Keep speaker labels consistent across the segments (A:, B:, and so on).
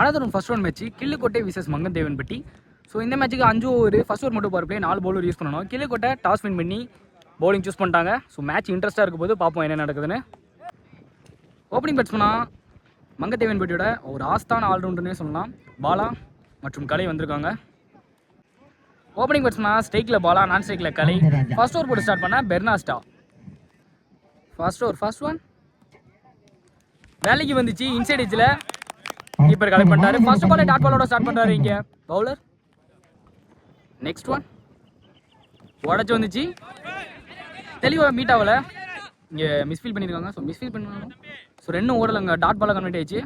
A: Another one first one match Killukottai versus Mangandevanpatti so இந்த மேட்ச்சுக்கு அஞ்சு ஓவர் ஃபர்ஸ்ட் ஓவர் மட்டும் பவர் பிளே நாலு பவுலர் யூஸ் பண்ணணும். கிள்ளுக்கோட்டை டாஸ் வின் பண்ணி பவுலிங் சூஸ் பண்ணிட்டாங்க. ஸோ மேட்ச் இன்ட்ரெஸ்ட்டாக இருக்கும் போது பார்ப்போம் என்ன நடக்குதுன்னு. ஓப்பனிங் பேட்ஸ்மனா மங்கத்தேவன்பட்டியோட ஒரு ஆஸ்தான ஆல்ரவுண்டர்னே சொல்லலாம். பாலா மற்றும் கலை வந்திருக்காங்க. ஓப்பனிங் பேட்ஸ்மனா ஸ்ட்ரைக்கில் பாலா நான் ஸ்ட்ரைக்கில் கலை. ஃபர்ஸ்ட் ஓவர் போட்டு ஸ்டார்ட் பண்ண Bernasta. First over first one வேலைக்கு வந்துச்சு இன்சைட் கீப்பர் கலெக்ட் பண்ணிட்டாரு ஃபர்ஸ்ட் பால் டாட் பாலோட ஸ்டார்ட் பண்றாரு இங்க. பவுலர் நெக்ஸ்ட் ஒன் உடச்சு வந்துச்சு. தெளிவா மீட் ஆகல. இங்க மிஸ்ஃபீல் பண்ணிருக்காங்க. ஸோ மிஸ்ஃபீல் பண்ணுவாங்க ஸோ ரெண்டும் ஓடலைங்க டாட் பால கன்வெர்ட் ஆயிடுச்சு.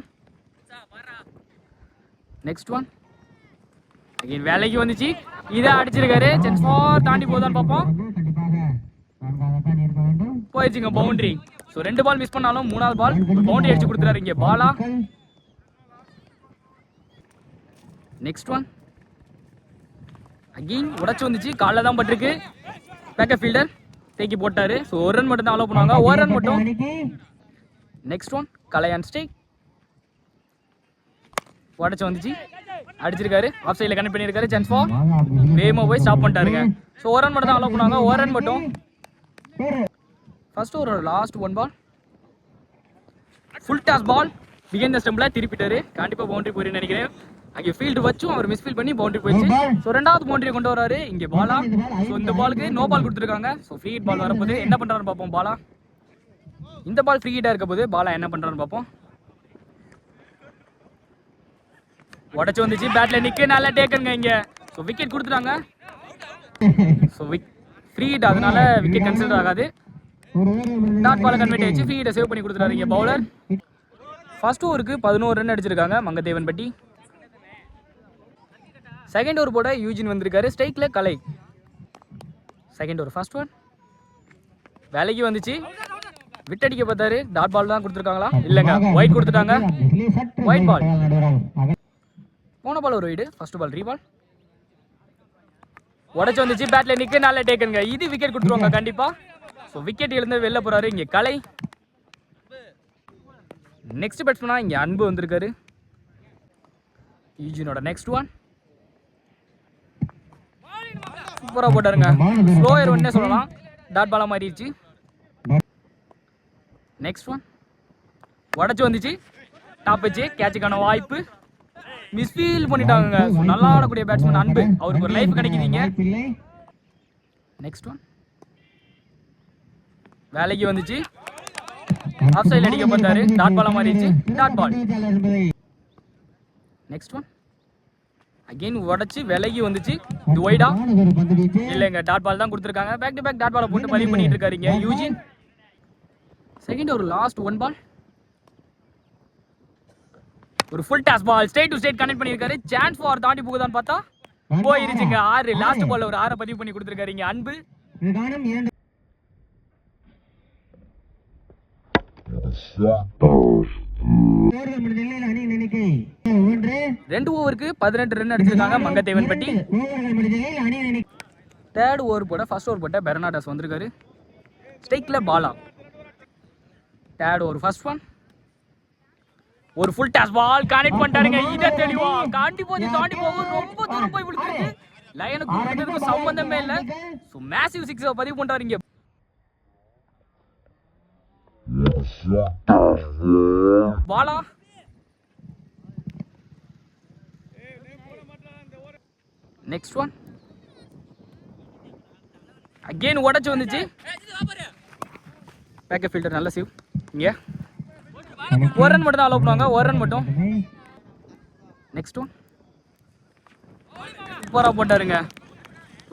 A: நெக்ஸ்ட் ஒன் அகைன் வேலைக்கு வந்துச்சு. இதை அடிச்சிருக்காரு. சென்ஸ் ஃபார் தாண்டி போதான்னு பார்ப்போம். போயிடுச்சுங்க பவுண்டரி ஸோ ரெண்டு பால் மிஸ் பண்ணாலும் மூணாவது பால் பவுண்டரி அடிச்சு கொடுத்துறாரு இங்கே பாலா. நெக்ஸ்ட் ஒன் அகெயின் உடச்சு வந்துச்சு. காலில் தான் பட்டிருக்கு. பேக்கப் ஃபீல்டர் தேக்கி போட்டாரு. ஸோ ஒரு ரன் மட்டும் தான் அலோவ் பண்ணுவாங்க ஒரு ரன் மட்டும். நெக்ஸ்ட் ஒன் கலையான் ஸ்டேக் உடச்சு வந்துச்சு. அடிச்சிருக்காரு. ஆஃப் சைடில் கனெக்ட் பண்ணியிருக்காரு. சான்ஸ் ஃபார் வேமா போய் ஸ்டாப் பண்ணிட்டாருங்க. ஸோ ஒரு ரன் மட்டும் தான் அலோவ் பண்ணுவாங்க. ஒரு ரன் மட்டும். ஃபர்ஸ்ட் ஒரு last one ball full toss ball began the ஸ்டம்பில் திருப்பிட்டாரு. கண்டிப்பாக பவுண்டரி போயிருன்னு நினைக்கிறேன். அங்கே ஃபீல்டு வச்சும் அவர் மிஸ்ஃபீல் பண்ணி பவுண்டரி போயிடுச்சு. ஸோ ரெண்டாவது பவுண்டரி கொண்டு வராரு. இங்கே பாலா. ஸோ இந்த பாலுக்கு நோ பால் கொடுத்துருக்காங்க. ஸோ ஃப்ரீ ஹிட் பால் வரப்போது என்ன பண்ணுறாருன்னு பார்ப்போம் பாலா. இந்த பால் ஃப்ரீ ஹிட்டாக இருக்க போது பாலா என்ன பண்ணுறாருன்னு பார்ப்போம். உடச்சு வந்துச்சு. பேட்ல நிக்க. நல்லா டேக்கனுங்க இங்க. ஸோ விக்கெட் கொடுத்துட்டாங்க. ஸோ விக் ஃப்ரீ ஹிட் அதனால விக்கெட் கன்சிடர் ஆகாது. டாட் பால கன்வெர்ட் ஆயிடுச்சு. ஃப்ரீ ஹிட்டை சேவ் பண்ணி கொடுத்துட்டாரு இங்க பவுலர் ஃபர்ஸ்ட் ஓவருக்கு பதினோரு ரன் அடிச்சிருக்காங்க மங்கதேவன்பட்டி செகண்ட் ஓவர் போட யூஜின் வந்திருக்காரு. ஸ்ட்ரைக்ல Kalai. Second over first one வேலைக்கு வந்துச்சு. விட்டடிக்க பார்த்தாரு. டாட் பால் தான் கொடுத்துருக்காங்களா? இல்லைங்க. ஒயிட் கொடுத்துட்டாங்க. ஒயிட் பால் போன பால் ஒரு வைடு. ஃபர்ஸ்ட் பால் ரீபால் உடச்சு வந்துச்சு. பேட்ல நிக்க. நல்ல டேக்கனுங்க இது விக்கெட் கொடுத்துருவாங்க கண்டிப்பா. ஸோ விக்கெட் எழுந்து வெளில போறாரு. இங்க கலை. நெக்ஸ்ட் பேட்ஸ்மனா இங்க அன்பு வந்திருக்காரு. யூஜினோட நெக்ஸ்ட் ஒன் சூப்பராக போட்டாருங்க. ஸ்லோயர் ஒன்னே சொல்லலாம். டாட் பாலா மாறிடுச்சு. நெக்ஸ்ட் ஒன் உடச்சி வந்துச்சு. டாப் வச்சு கேட்சுக்கான வாய்ப்பு. மிஸ்ஃபீல் பண்ணிட்டாங்க நல்லா ஆடக்கூடிய பேட்ஸ்மேன் அன்பு. அவருக்கு ஒரு லைஃப் கிடைக்குதுங்க. நெக்ஸ்ட் ஒன் வேலைக்கு வந்துச்சு. ஆஃப் சைடில் அடிக்க பார்த்தாரு. டாட் பாலா மாறிடுச்சு. Dot ball next one again உடச்சு விலகி வந்துச்சு. இது ஒய்டா இல்லைங்க டாட் பால் தான் கொடுத்துருக்காங்க. பேக் டு பேக் டாட் பாலை போட்டு பதிவு பண்ணிட்டு இருக்காருங்க யூஜின் செகண்ட் ஒரு லாஸ்ட் ஒன் பால் ஒரு full toss ball straight to straight connect பண்ணியிருக்காரு. சான்ஸ் ஃபார் தாண்டி போகுதான்னு பார்த்தா போயிருச்சுங்க. ஆறு. லாஸ்ட் பால்ல ஒரு ஆறை பதிவு பண்ணி கொடுத்துருக்காரு இங்க அன்பு ரெண்டு ஓவருக்கு பதினெட்டு ரன் அடிச்சிருக்காங்க மங்கத்தேவன்பட்டி தேர்ட் ஓவர் போட ஃபர்ஸ்ட் ஓவர் போட்ட பெர்னாடாஸ் வந்திருக்காரு. ஸ்டைக்கில் Bala third over first one ஒரு ஃபுல் டாஸ் பால் கனெக்ட் பண்ணிட்டாருங்க. இதை தெளிவா காண்டி போச்சு தாண்டி போகும் ரொம்ப தூரம் போய் விழுந்துருக்கு. லயனுக்கு சம்பந்தமே இல்ல. ஸோ மேசிவ் சிக்ஸ் பதிவு பண்றாரு இங்கே. பாலா நெக்ஸ்ட் ஒன் அகெயின் உடச்சி வந்துச்சு. பேக்கப் ஃபில்டர் நல்ல சேவ் இங்கே. ஒரு ரன் மட்டும் தான் அலோவ் பண்ணுவாங்க. ஒரு ரன் மட்டும். நெக்ஸ்ட் ஒன் சூப்பராக போட்டாருங்க.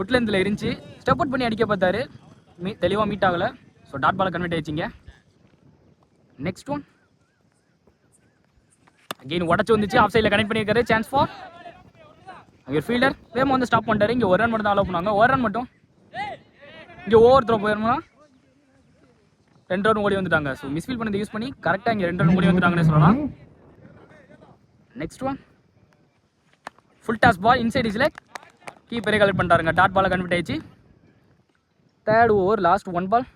A: உட்லேந்தில் இருந்துச்சு. ஸ்டெப் அவுட் பண்ணி அடிக்க பார்த்தாரு. மீ தெளிவாக மீட் ஆகலை. ஸோ டாட் பால் கன்வெர்ட் ஆயிடுச்சிங்க நெக்ஸ்ட் ஒன் அகெயின் உடச்சு வந்துச்சு. ஆஃப் சைடில் கனெக்ட் பண்ணியிருக்காரு. சான்ஸ் ஃபார் அங்கே ஃபீல்டர் வேகமாக வந்து ஸ்டாப் பண்ணிட்டாரு. இங்கே ஒரு ரன் மட்டும் தான் அலோவ் பண்ணுவாங்க. ஒரு ரன் மட்டும். இங்கே ஓவர் த்ரோ போயிருந்தோம்னா ரெண்டு ரன் ஓடி வந்துட்டாங்க. ஸோ மிஸ்ஃபீல் பண்ணதை யூஸ் பண்ணி கரெக்டாக இங்கே ரெண்டு ரன் ஓடி வந்துட்டாங்கன்னு சொல்லலாம். Next one full toss ball inside இஸ்ல கீப்பரே கலெக்ட் பண்ணிட்டாருங்க. டாட் பாலை கன்வெர்ட் ஆயிடுச்சு. Third over last one ball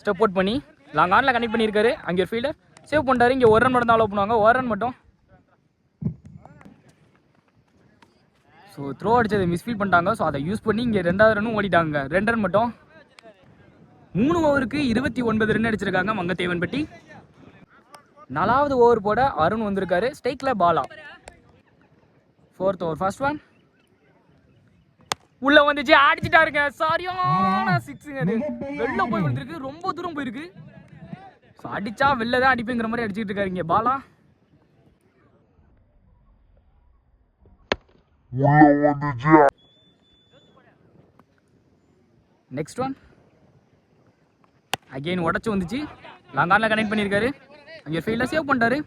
A: step out பண்ணி லாங் ஆனில் கனெக்ட் பண்ணியிருக்காரு. அங்கே ஒரு ஃபீல்டர் சேவ் பண்ணிட்டாரு. இங்கே ஒரு ரன் மட்டும் தான் அலோவ் பண்ணுவாங்க. ஒரு ரன் மட்டும். ஸோ த்ரோ அடிச்சதை மிஸ்ஃபீல் பண்ணிட்டாங்க. ஸோ அதை யூஸ் பண்ணி இங்கே ரெண்டாவது ரன்னும் ஓடிட்டாங்க. ரெண்டு ரன் மட்டும். மூணு ஓவருக்கு இருபத்தி ஒன்பது ரன் அடிச்சிருக்காங்க மங்கத்தேவன்பட்டி நாலாவது ஓவர் போட அருண் வந்திருக்காரு. ஸ்டைக்கில் Bala fourth over first one உள்ள வந்துச்சு அடிச்சிட்டாருங்க சரியான சிக்ஸுங்க அது. வெளில போய் விழுந்திருக்கு. ரொம்ப தூரம் போயிருக்கு. ஸோ அடிச்சா வெளில தான் அடிப்புங்கிற மாதிரி அடிச்சிட்டு இருக்காரு இங்க பாலா நெக்ஸ்ட் ஒன் அகைன் உடச்சு வந்துச்சு. லாங் ஆனில் கனெக்ட் பண்ணியிருக்காரு. அங்கே ஃபீல்டில் சேவ் பண்ணிட்டாரு.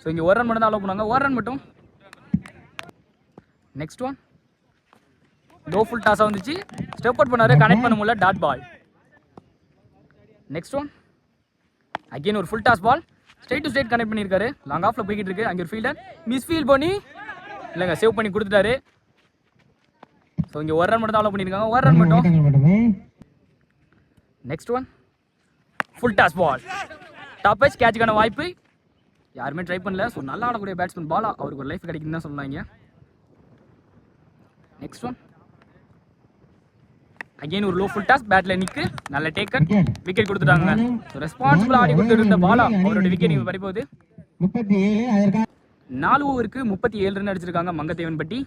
A: ஸோ இங்கே ஒரு ரன் மட்டும் தான் அலோவ் பண்ணாங்க ஒரு ரன் மட்டும். நெக்ஸ்ட் ஒன் லோ ஃபுல் டாஸாக வந்துச்சு. ஸ்டெப் அவுட் பண்ணாரு. கனெக்ட் பண்ண முடியல. Dot ball next one again ஒரு full toss ball straight to straight connect பண்ணியிருக்காரு. லாங் ஆஃப்ல போய்கிட்டு இருக்கு அங்கே ஒரு ஃபீல்டர் மிஸ் ஃபீல் பண்ணி இல்லைங்க சேவ் பண்ணி கொடுத்துட்டாரு. ஸோ இங்கே ஒரு ரன் மட்டும் தான் அலோவ் பண்ணியிருக்காங்க. ஒரு ரன் மட்டும். Next one full toss ball top வச்சு கேட்சுக்கான வாய்ப்பு. யாருமே ட்ரை பண்ணல. ஸோ நல்லா ஆடக்கூடிய பேட்ஸ்மேன் பாலா அவருக்கு ஒரு லைஃப் கிடைக்குன்னு தான் சொன்னாங்க நெக்ஸ்ட் ஒன் அகைன் ஒரு லோ ஃபுல் டாஸ் பேட்ல நிக்கு. நல்ல டேக்கன் விக்கெட் கொடுத்துட்டாங்க. ஸோ ரெஸ்பான்சிபிள் ஆடி கொடுத்துட்டு இருந்த பாலா அவரோட விக்கெட் இங்கே பறிப்போகுது நாலு ஓவருக்கு முப்பத்தி ஏழு ரன் அடிச்சிருக்காங்க மங்கத்தேவன்பட்டி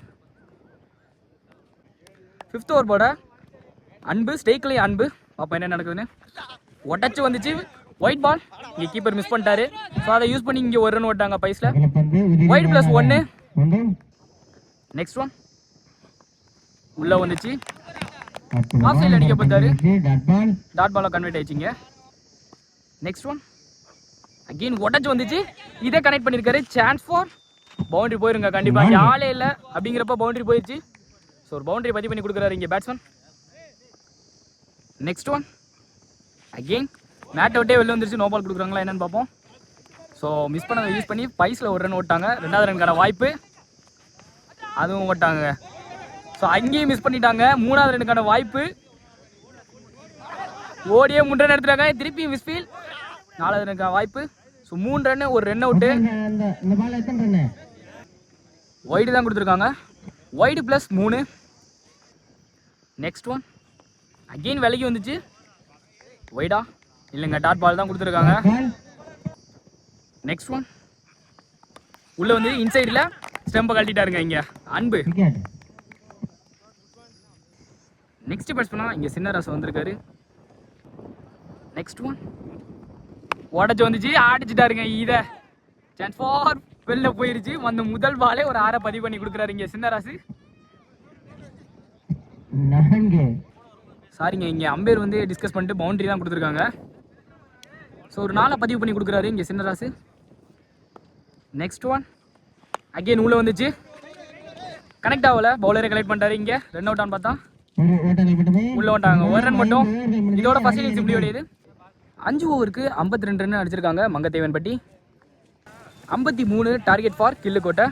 A: ஃபிஃப்த் ஓவர் போட. அன்பு ஸ்டேக்லேயே அன்பு. பாப்பா என்ன நடக்குதுன்னு? உடச்சு வந்துச்சு. ஒயிட் பால் இங்கே கீப்பர் மிஸ் பண்ணிட்டாரு. ஸோ அதை யூஸ் பண்ணி இங்கே ஒரு ரன் ஓட்டாங்க பைஸில். ஒயிட் ப்ளஸ் ஒன்று நெக்ஸ்ட் ஒன் உள்ள வந்துச்சு. Half side அடிக்க பார்த்தாரு.
B: டாட் பால்
A: டாட் பாலாக கன்வெர்ட் ஆயிடுச்சிங்க. நெக்ஸ்ட் ஒன் அகெயின் உடச்சு வந்துச்சு. இதே கனெக்ட் பண்ணியிருக்காரு சான்ஸ் ஃபார் பவுண்டரி போயிருங்க கண்டிப்பாக ஆளே இல்லை. அப்படிங்கிறப்ப பவுண்டரி போயிடுச்சு ஸோ ஒரு பவுண்டரி பதிவு பண்ணி கொடுக்குறாரு இங்கே பேட்ஸ்மேன் நெக்ஸ்ட் ஒன் அகெயின் மேட் அவுட்டே வெளில வந்துருச்சு. நோ பால் கொடுக்குறாங்களா என்னன்னு பார்ப்போம். ஸோ மிஸ் பண்ணதை யூஸ் பண்ணி பைஸில் ஒரு ரன் ஓட்டாங்க. ரெண்டாவது ரனுக்கான வாய்ப்பு. அதுவும் ஓட்டாங்க. ஸோ அங்கேயும் மிஸ் பண்ணிட்டாங்க. மூணாவது ரனுக்கான வாய்ப்பு. ஓடியே மூணு ரன் எடுத்துட்டாங்க. திருப்பி மிஸ்ஃபீல் நாலாவது ரனுக்கான வாய்ப்பு. ஸோ மூணு ரன் ஒரு ரன் அவுட்டு
B: ரன்னு
A: ஒய்டு தான் கொடுத்துருக்காங்க. ஒய்டு ப்ளஸ் மூணு. நெக்ஸ்ட் ஒன் அகெயின் விலைக்கு வந்துச்சு. ஒய்டா இல்லைங்க டாட் பால் தான் கொடுத்துருக்காங்க. நெக்ஸ்ட் ஒன் உள்ளே வந்து இன்சைடில் ஸ்டெம்பை கழட்டிட்டாருங்க இங்கே. அன்பு. நெக்ஸ்ட் பேட்ஸ்மனா இங்கே சின்னராசு வந்திருக்காரு. நெக்ஸ்ட் ஒன் உடச்சு வந்துச்சு அடிச்சிட்டாருங்க இதை. சான்ஸ் ஃபார் வெளில போயிருச்சு. வந்த முதல் பாலே ஒரு ஆறை பதிவு பண்ணி கொடுக்குறாரு இங்கே சின்னராசு. சாரிங்க இங்கே அம்பேர் வந்து டிஸ்கஸ் பண்ணிட்டு பவுண்டரி தான் கொடுத்துருக்காங்க. ஸோ ஒரு நாளை பதிவு பண்ணி கொடுக்குறாரு இங்கே சின்னராசு. நெக்ஸ்ட் ஒன் அகைன் உள்ளே வந்துச்சு. கனெக்ட் ஆகல. பவுலரை கலெக்ட் பண்ணிட்டாரு இங்கே. ரன் அவுட் ஆன் பார்த்தா. உள்ள வந்துட்டாங்க. ஒரு ரன் மட்டும். இதோட ஃபர்ஸ்ட் இன்னிங்ஸ் இப்படி ஓடியது அஞ்சு ஓவருக்கு ஐம்பத்தி ரெண்டு ரன் அடிச்சிருக்காங்க மங்கத்தேவன்பட்டி ஐம்பத்தி மூணு டார்கெட் ஃபார் கில்லுக்கோட்டை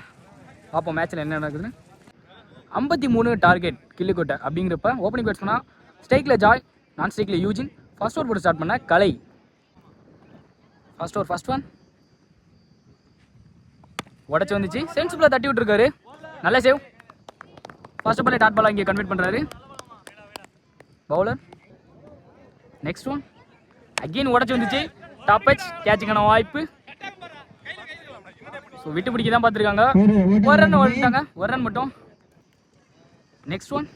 A: பார்ப்போம் மேட்ச்சில் என்ன நடக்குதுன்னு. ஐம்பத்தி மூணு டார்கெட் கில்லுக்கோட்டை அப்படிங்கிறப்ப ஓப்பனிங் பேட்ஸ்மனா ஸ்டேக்கில் ஜாய் நான் ஸ்டேக்கில் யூஜின் ஃபர்ஸ்ட் ஓவர் போட்டு ஸ்டார்ட் பண்ண Kalai. First over first one உடச்சு வந்துச்சு. சென்சிபிளாக தட்டி விட்டுருக்காரு. நல்ல சேவ் ஃபர்ஸ்ட் பாலே டாட் பாலாக இங்கே கன்வெர்ட் பண்ணுறாரு பவுலர் நெக்ஸ்ட் ஒன் அகெயின் உடச்சி வந்துச்சு. டாப் பச் கேட்சுக்கான வாய்ப்பு. ஸோ விட்டு பிடிக்க தான் பார்த்துருக்காங்க.
B: ஒரு
A: ரன் ஓடிட்டாங்க ஒரு ரன் மட்டும். நெக்ஸ்ட் ஒன்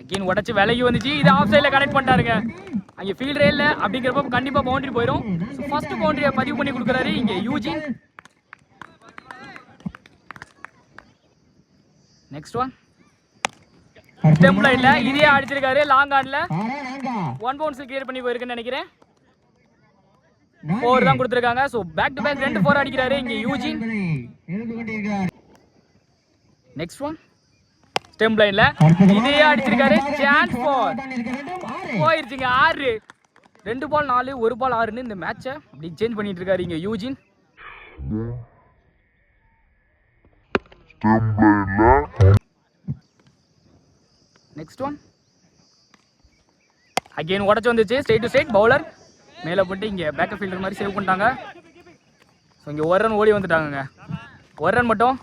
A: அகெயின் உடச்சி விலகி வந்துச்சு. இது ஆஃப் சைடில் கனெக்ட் பண்ணிட்டாருங்க. அங்கே ஃபீல்டரே இல்லை. அப்படிங்கிறப்ப கண்டிப்பாக பவுண்டரி போயிடும் ஸோ ஃபர்ஸ்ட் பவுண்டரியை பதிவு பண்ணி கொடுக்குறாரு இங்கே யூஜின் நெக்ஸ்ட் ஒன் டெம்பிள் இல்லை இதே அடிச்சிருக்காரு லாங் ஆன்ல ஒன் பவுன்ஸ் கிளியர் பண்ணி போயிருக்குன்னு நினைக்கிறேன்.
B: நான்கு.
A: ஃபோர் தான் கொடுத்துருக்காங்க. ஸோ பேக் டு பேக் ரெண்டு ஃபோர் அடிக்கிறாரு. இங்கே யூஜின் நெக்ஸ்ட் ஒன் ஸ்டெம் லைன்ல இதே அடிச்சிருக்காரு. சான்ஸ் ஃபோர் போயிருச்சுங்க ஆறு. ரெண்டு பால் நாலு ஒரு பால் ஆறுன்னு இந்த மேட்சை அப்படி சேஞ்ச் பண்ணிட்டு இருக்காரு இங்க யூஜின் நெக்ஸ்ட் ஒன் அகைன் உடச்சு வந்துச்சு. ஸ்ட்ரைட் டு ஸ்ட்ரைட் பவுலர் மேலே போட்டு இங்கே பேக்கப் ஃபீல்டர் மாதிரி சேவ் பண்ணிட்டாங்க. ஸோ இங்கே ஒரு ரன் ஓடி வந்துட்டாங்கங்க. ஒரு ரன் மட்டும்.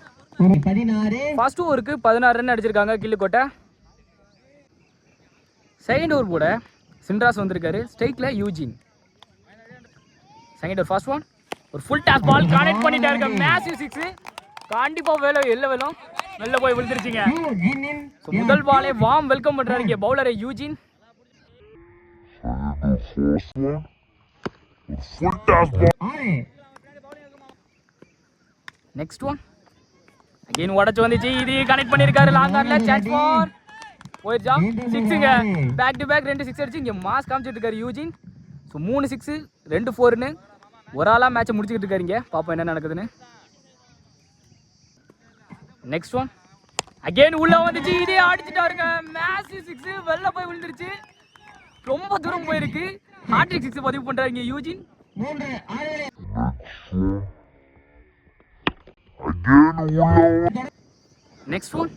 A: ஃபர்ஸ்ட் ஓவருக்கு பதினாறு ரன் அடிச்சிருக்காங்க கில்லுக்கோட்டை செகண்ட் ஓவர் கூட சின்ராஸ் வந்திருக்காரு. ஸ்ட்ரைக்கில் Eugene second over first one ஒரு ஃபுல் டாஸ் பால் கனெக்ட் பண்ணிட்டாருங்க. மேசிவ் சிக்ஸ் கண்டிப்பாக வேலை எல்ல வேலும். வெளில போய் விழுந்துருச்சுங்க. முதல் பாலே வாம் வெல்கம் பண்ணுறாரு இங்கே பவுலரை யூஜின். நெக்ஸ்ட் ஒன் அகைன் உடச்சு வந்துச்சு. இது கனெக்ட் பண்ணிருக்காரு லாங் ஆன்ல சான்ஸ் ஃபார் போயிருச்சா? சிக்ஸுங்க பேக் டு பேக் ரெண்டு சிக்ஸ் அடிச்சு இங்கே மாஸ் காமிச்சிட்டு இருக்காரு யூஜின். ஸோ மூணு சிக்ஸு ரெண்டு ஃபோர்னு ஒரு ஆளாக மேட்சை முடிச்சுக்கிட்டு இருக்காரு இங்கே பார்ப்போம் என்ன நடக்குதுன்னு. நெக்ஸ்ட் ஒன் அகைன் உள்ள வந்துச்சு இதே அடிச்சுட்டாருங்க. மேசி சிக்ஸ் வெளில போய் விழுந்துருச்சு. ரொம்ப தூரம் போயிருக்கு. ஹாட்ரிக் சிக்ஸ் பதிவு பண்றாரு யூஜின் நெக்ஸ்ட் ஒன்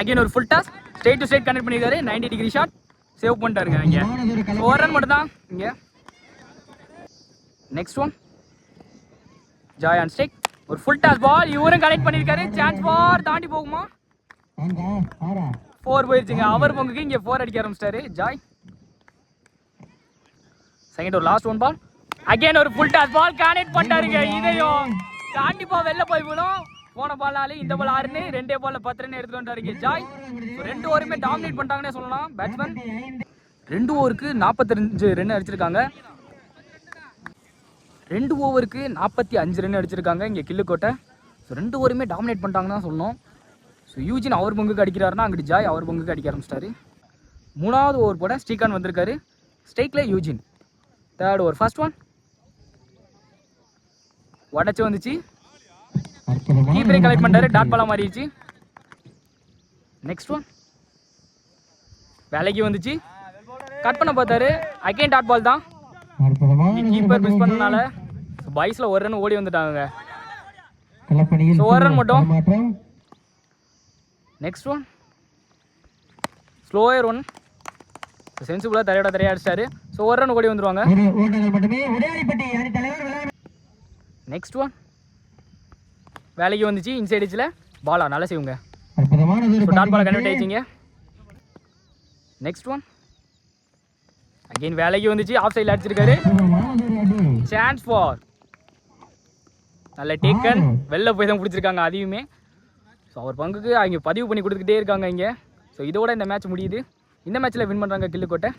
A: அகைன் ஒரு full toss straight to straight connect பண்ணிருக்காரு 90 டிகிரி ஷாட் சேவ் பண்ணிட்டாருங்க இங்க. ஒரு ரன் மட்டும் தான் இங்க. Next one Joy on strike ஒரு ஃபுல் டாஸ் பால் இவரும் கனெக்ட் பண்ணிருக்காரு சான்ஸ் ஃபார் தாண்டி போகுமா? ஃபோர் போயிருச்சுங்க. அவர் பங்குக்கு இங்க ஃபோர் அடிக்க ஆரம்பிச்சிட்டாரு. ஜாய். செகண்ட் ஒரு லாஸ்ட் ஒன் பால் அகைன் ஒரு ஃபுல் டாஸ் பால் கனெக்ட் பண்ணிட்டாருங்க. இதையும் கண்டிப்பா வெளில போய் விடும் போன பால்னாலே இந்த பால் ஆறுன்னு ரெண்டே பால்ல பத்து ரன் எடுத்துட்டு வந்தாருங்க ஜாய். ரெண்டு ஓவருமே டாமினேட் பண்ணிட்டாங்கன்னே சொல்லலாம் பேட்ஸ்மேன் ரெண்டு ஓவருக்கு நாற்பத்தஞ்சு ரன் அடிச்சிருக்காங்க. ரெண்டு ஓவருக்கு நாற்பத்தி அஞ்சு ரன் அடிச்சிருக்காங்க இங்கே கில்லுக்கோட்டை ஸோ ரெண்டு ஓவருமே டாமினேட் பண்ணிட்டாங்கன்னு தான் சொன்னோம் ஸோ யூஜின் அவர் பங்குக்கு அடிக்கிறாருன்னா அங்கிட்டு ஜாய் அவர் பங்குக்கு அடிக்க ஆரம்பிச்சிட்டாரு. மூணாவது ஓவர் போட ஸ்ரீகாந்த் வந்திருக்காரு. ஸ்ட்ரைக்கில் Eugene third over first one உடச்சி வந்துச்சு. கீப்பரை கலெக்ட் பண்ணுறாரு டாட் பாலா மாறிடுச்சு. நெக்ஸ்ட் ஒன் வேலைக்கு வந்துச்சு. கட் பண்ண பார்த்தாரு. அகைன் டாட் பால் தான். கீப்பர் மிஸ் பண்ணனால பாய்ஸில் ஒரு ரன் ஓடி வந்துட்டாங்க
B: கலப்பணியில்
A: So, ஒரு run மட்டும். நெக்ஸ்ட் ஒன் ஸ்லோயர் ஒன் சென்சிபிளாக தரையோட தரையா அடிச்சிட்டாரு. ஸோ ஒரு ரன் ஓடி வந்துருவாங்க. நெக்ஸ்ட் ஒன் வேலைக்கு வந்துச்சு இன்சைட் பாலா நல்லா செய்யுங்க. ஸோ டாட் பாலை கன்வெர்ட் ஆயிடுச்சிங்க. நெக்ஸ்ட் ஒன் அகைன் வேலைக்கு வந்துச்சு. ஆஃப் சைடில் அடிச்சிருக்காரு. சான்ஸ் ஃபார் நல்ல டேக்கன் வெளில போய் தான் பிடிச்சிருக்காங்க அதையுமே. ஸோ அவர் பங்குக்கு அவங்க பதிவு பண்ணி கொடுத்துக்கிட்டே இருக்காங்க இங்கே. ஸோ இதோட இந்த மேட்ச் முடியுது. இந்த மேட்ச்சில் வின் பண்ணுறாங்க கில்லுக்கோட்டை